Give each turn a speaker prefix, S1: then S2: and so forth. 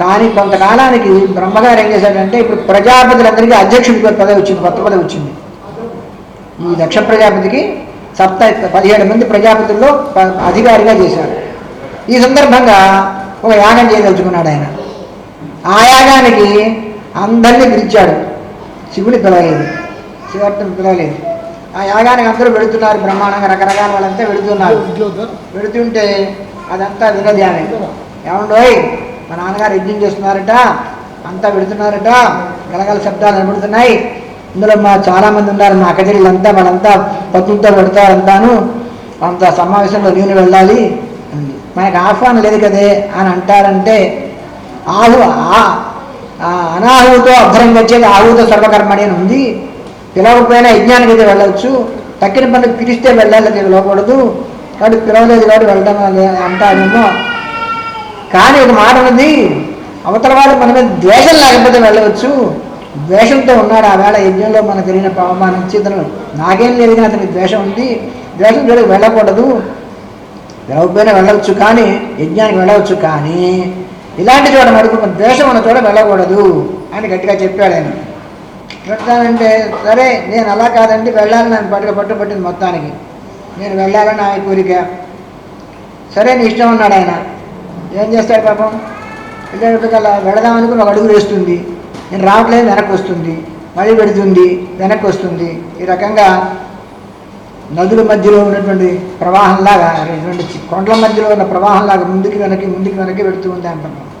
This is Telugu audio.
S1: కానీ కొంతకాలానికి బ్రహ్మగారు ఏం చేశాడంటే ఇప్పుడు ప్రజాపతులందరికీ అధ్యక్షుడి పదవి వచ్చింది కొత్త పదవి వచ్చింది. ఈ దక్ష ప్రజాపతికి సప్త పదిహేడు మంది ప్రజాపతుల్లో అధికారిగా చేశారు. ఈ సందర్భంగా ఒక యాగం చేయదలుచుకున్నాడు ఆయన. ఆ యాగానికి అందరినీ పిలిచాడు. శివుని పిలవలేదు. శివర్తుని పిలవలేదు. ఆ యాగానికి అందరూ వెళుతున్నారు బ్రహ్మాండంగా రకరకాల వాళ్ళంతా వెళుతున్నారు. వెళుతుంటే అదంతా వినధ్యానే ఏమండోయ్? మా నాన్నగారు యజ్ఞం చేస్తున్నారట అంతా పెడుతున్నారట గలగల శబ్దాలు వినబడుతున్నాయి. ఇందులో మా చాలామంది ఉన్నారు మా అక్కచెల్లెలంతా వాళ్ళంతా పత్తులతో పెడతారంతాను. అంత సమావేశంలో నేను వెళ్ళాలి అంది మనకు ఆహ్వానం లేదు కదే అని అంటారంటే ఆహు ఆ- అనాహుతో అభ్రం వచ్చేది ఆహుతో సర్వకర్మణి అని ఉంది. పిలవకపోయినా యజ్ఞానికి అయితే వెళ్ళవచ్చు తక్కిన పని పిలిస్తే వెళ్ళాలి అది కాబట్టి పిలవలేదు కాబట్టి వెళ్ళడం లే- అంటారేమో కానీ ఒక మాట ఉంది. అవతల వాళ్ళు మన మీద ద్వేషం లేకపోతే వెళ్ళవచ్చు. ద్వేషంతో ఉన్నాడు ఆ వేళ యజ్ఞంలో మనకు తెలియని అవమానించి ఇతను నాకేం లేదు కానీ అతనికి ద్వేషం ఉంది. ద్వేషం జోలికి వెళ్ళకూడదు. వెళ్ళకపోయినా వెళ్ళవచ్చు కానీ యజ్ఞానికి వెళ్ళవచ్చు కానీ ఇలాంటి చోట మటుకు ద్వేషం ఉన్న చోట వెళ్ళకూడదు అని గట్టిగా చెప్పాడు ఆయన. చెప్తానంటే సరే నేను అలా కాదండి వెళ్ళాలని నన్ను పట్టుక పట్టుబట్టింది మొత్తానికి. నేను వెళ్ళాలని ఆయన కోరిక. సరే నీ ఇష్టం ఉన్నాడు ఆయన. ఏం చేస్తాడు పాపం? వెళ్ళేటప్పటికల్లా వెళదామనుకుని ఒక అడుగు వేస్తుంది. నేను రావట్లేదు వెనక్కి వస్తుంది. మళ్ళీ పెడుతుంది వెనక్కి వస్తుంది. ఈ రకంగా నదుల మధ్యలో ఉన్నటువంటి ప్రవాహంలాగా ఇటువంటి కొండల మధ్యలో ఉన్న ప్రవాహంలాగా ముందుకి వెనక్కి ముందుకి వెనక్కి పెడుతూ ఉంది అంటున్నాం